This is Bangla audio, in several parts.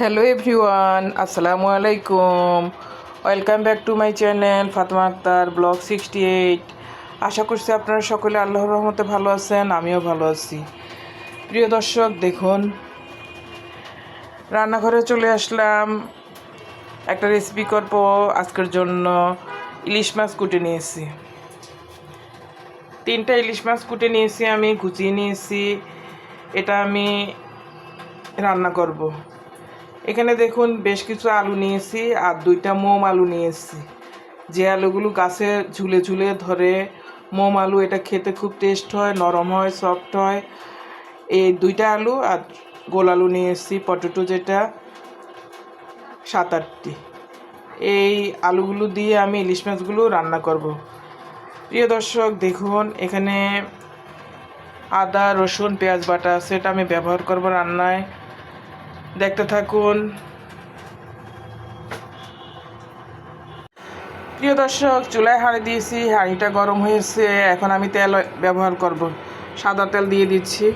হ্যালো এভরিওয়ান আসসালামু আলাইকুম welcome back to my channel Fatema Akter blog sixty eight আশা করছি আপনারা সকলে আল্লাহর রহমতে ভালো আছেন, আমিও ভালো আছি। প্রিয় দর্শক, দেখুন, রান্নাঘরে চলে আসলাম। একটা রেসিপি করব, আজকের জন্য ইলিশ মাছ কুটে নিয়েছি। তিনটা ইলিশ মাছ কুটে নিয়েছি আমি, কুচিয়ে নিয়েছি। এটা আমি রান্না করব। এখানে দেখুন বেশ কিছু আলু নিয়েছি আর দুইটা মোম আলু নিয়েছি। যে আলুগুলো গাছে ঝুলে ঝুলে ধরে, মোম আলু এটা খেতে খুব টেস্ট হয়, নরম হয় সফট হয়। এই দুইটা আলু আর গোল আলু নিয়ে এসেছি পটেটো যেটা সাত আটটি এই আলুগুলো দিয়ে আমি ইলিশ মাছগুলো রান্না করব। প্রিয় দর্শক, দেখুন এখানে আদা, রসুন, পেঁয়াজ বাটা সেটা আমি ব্যবহার করব রান্নায়। দেখতে থাকুন। প্রিয় দর্শক, চুলায় হাঁড়ি দিয়েছি, হাঁড়িটা গরম হয়েছে, এখন আমি তেল ব্যবহার করব। সাদা তেল দিয়ে দিচ্ছি।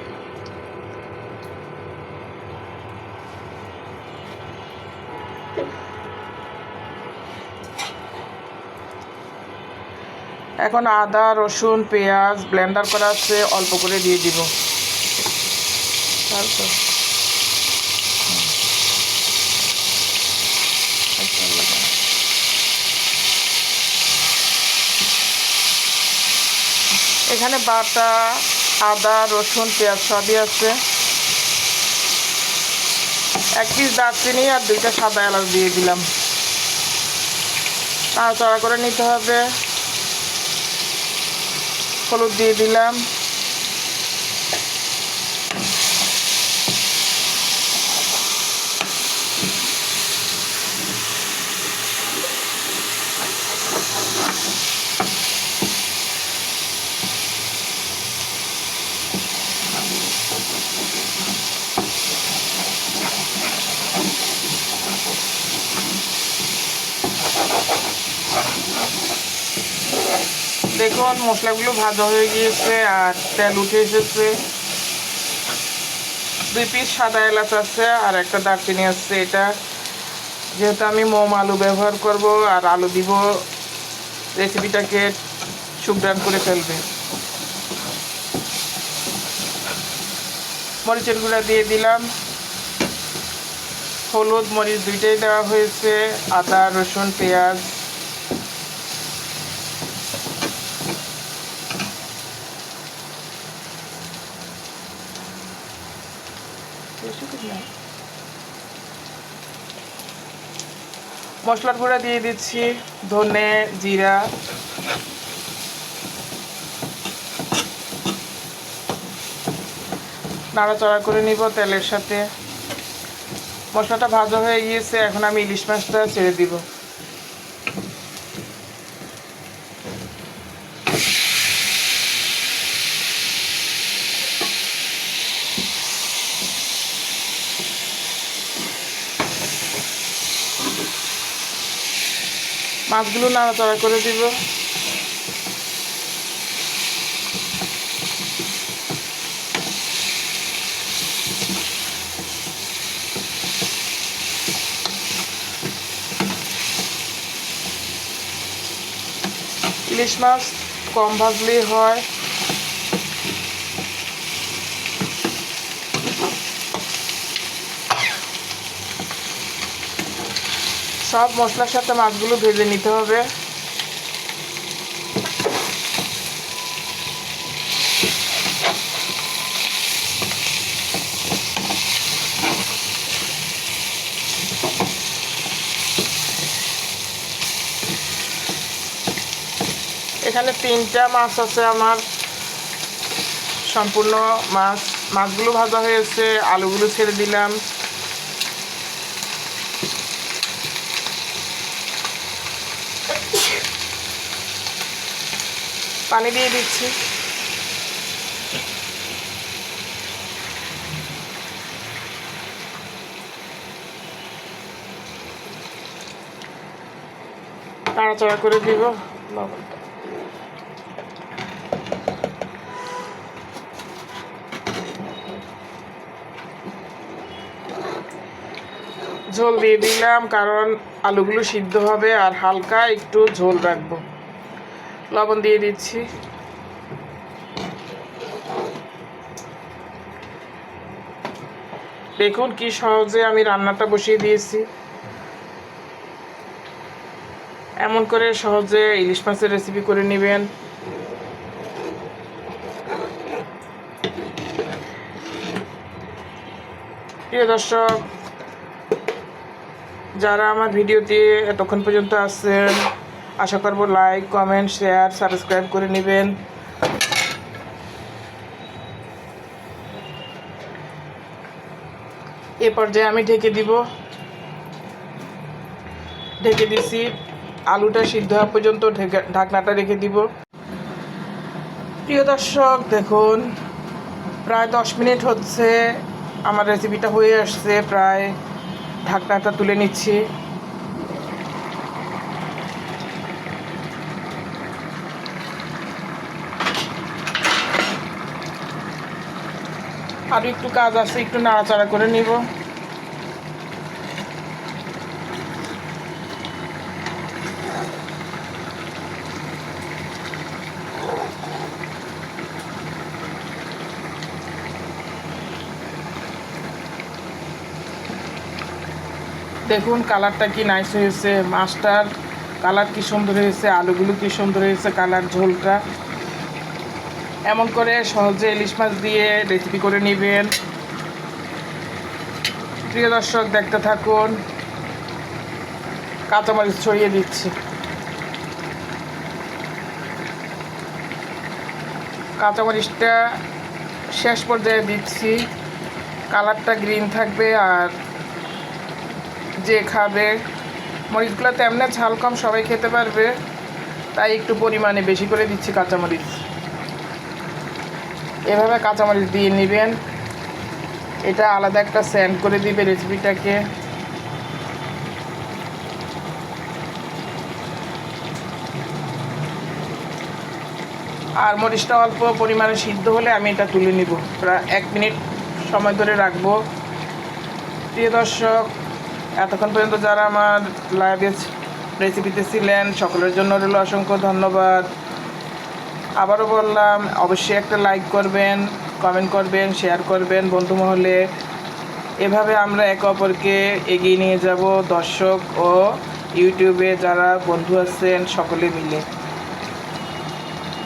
এখন আদা, রসুন, পেঁয়াজ, ব্লেন্ডার করা আছে, অল্প করে দিয়ে দিব। তারপর এখানে বাটা, আদা, রসুন, পেঁয়াজ সবই আছে। এক পিস দারচিনি আর দুইটা সাদা এলাচ দিয়ে দিলাম। তাড়াতাড়া করে নিতে হবে। হলুদ দিয়ে দিলাম। দেখুন, মশলাগুলো ভাজা হয়ে গিয়েছে আর তেল উঠে এসেছে। দুই পিস সাদা এলাচ আছে আর একটা দারচিনি আছে এটা। যেহেতু আমি মোম আলু ব্যবহার করব আর আলু দিব রেসিপিটাকে সুগ্রান করে ফেলবে। মরিচের গুঁড়া দিয়ে দিলাম। হলুদ মরিচ দুইটাই দেওয়া হয়েছে, আদা, রসুন, পেঁয়াজ। মশলার গুঁড়া দিয়ে দিচ্ছি, ধনে, জিরা। নাড়াচড়া করে নিব তেলের সাথে। মশলাটা ভাজা হয়ে গিয়েছে, এখন আমি ইলিশ মাছটা ছেড়ে দিব। মাছগুলো নাড়াচাড়া করে দিব। ইলিশ মাছ কম ভাজলেই হয়। সব মশলার সাথে মাছগুলো ভেজে নিতে হবে। এখানে তিনটা মাছ আছে আমার। সম্পূর্ণ মাছ, মাছগুলো ভাজা হয়েছে, আলুগুলো ছেড়ে দিলাম। পানি দিয়ে দিচ্ছি। নাড়াচাড়া করে দিব। ঝোল দিয়ে দিলাম, কারণ আলুগুলো সিদ্ধ হবে আর হালকা একটু ঝোল রাখব। লবণ দিয়ে দিচ্ছি। দেখুন কি সহজে আমি রান্নাটা বসিয়ে দিয়েছি। এমন করে সহজে ইলিশ মাছের রেসিপি করে নেবেন। প্রিয় দর্শক, যারা আমার ভিডিওতে এতক্ষণ পর্যন্ত আছেন আশা করব লাইক কমেন্ট শেয়ার সাবস্ক্রাইব করে নেবেন। এ পর্যায়ে আমি ঢেকে দিব। ঢেকে দিছি। আলুটা সিদ্ধ হওয়া পর্যন্ত ঢেকে- ঢাকনাটা রেখে দিব। প্রিয় দর্শক, দেখুন, প্রায় দশ মিনিট হচ্ছে। আমার রেসিপিটা হয়ে আসছে। প্রায় ঢাকনাটা তুলে নিচ্ছি। আর একটু কাজ আছে, একটু নাড়াচাড়া করে নিব। দেখুন, কালারটা কি নাইস হয়েছে। মাছটার কালার কি সুন্দর হয়েছে, আলুগুলো কি সুন্দর হয়েছে, কালার ঝোলটা। এমন করে সহজে ইলিশ মাছ দিয়ে রেসিপি করে নেবেন। প্রিয় দর্শক, দেখতে থাকুন। কাঁচামরিচ ছড়িয়ে দিচ্ছি। কাঁচামরিচটা শেষ পর্যায়ে দিচ্ছি। কালারটা গ্রিন থাকবে আর যে খাবে মরিচগুলো তেমনি ঝাল কম সবাই খেতে পারবে, তাই একটু পরিমাণে বেশি করে দিচ্ছি কাঁচামরিচ। এভাবে কাঁচামরিচ দিয়ে নেবেন। এটা আলাদা একটা স্যান্ড করে দিবে রেসিপিটাকে আর মরিচটা অল্প পরিমাণে সিদ্ধ হলে আমি এটা তুলে নিব। প্রায় এক মিনিট সময় ধরে রাখব। প্রিয় দর্শক, এতক্ষণ পর্যন্ত যারা আমার লাইভে রেসিপিতে ছিলেন, সকলের জন্য রইল অসংখ্য ধন্যবাদ। আবারও বললাম, অবশ্যই একটা লাইক করবেন কমেন্ট করবেন শেয়ার করবেন বন্ধু মহলে। এভাবে আমরা একে অপরকে এগিয়ে নিয়ে যাব দর্শক ও ইউটিউবে যারা বন্ধু আছেন সকলে মিলে।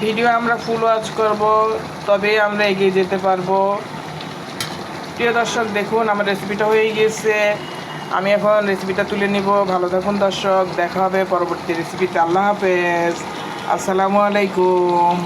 ভিডিও আমরা ফুল ওয়াচ করব, তবে আমরা এগিয়ে যেতে পারব। প্রিয় দর্শক, দেখুন, আমার রেসিপিটা হয়ে গিয়েছে। আমি এখন রেসিপিটা তুলে নিব। ভালো থাকুন দর্শক, দেখা হবে পরবর্তী রেসিপিতে আল্লাহ হাফেজ। আসসালামু আলাইকুম।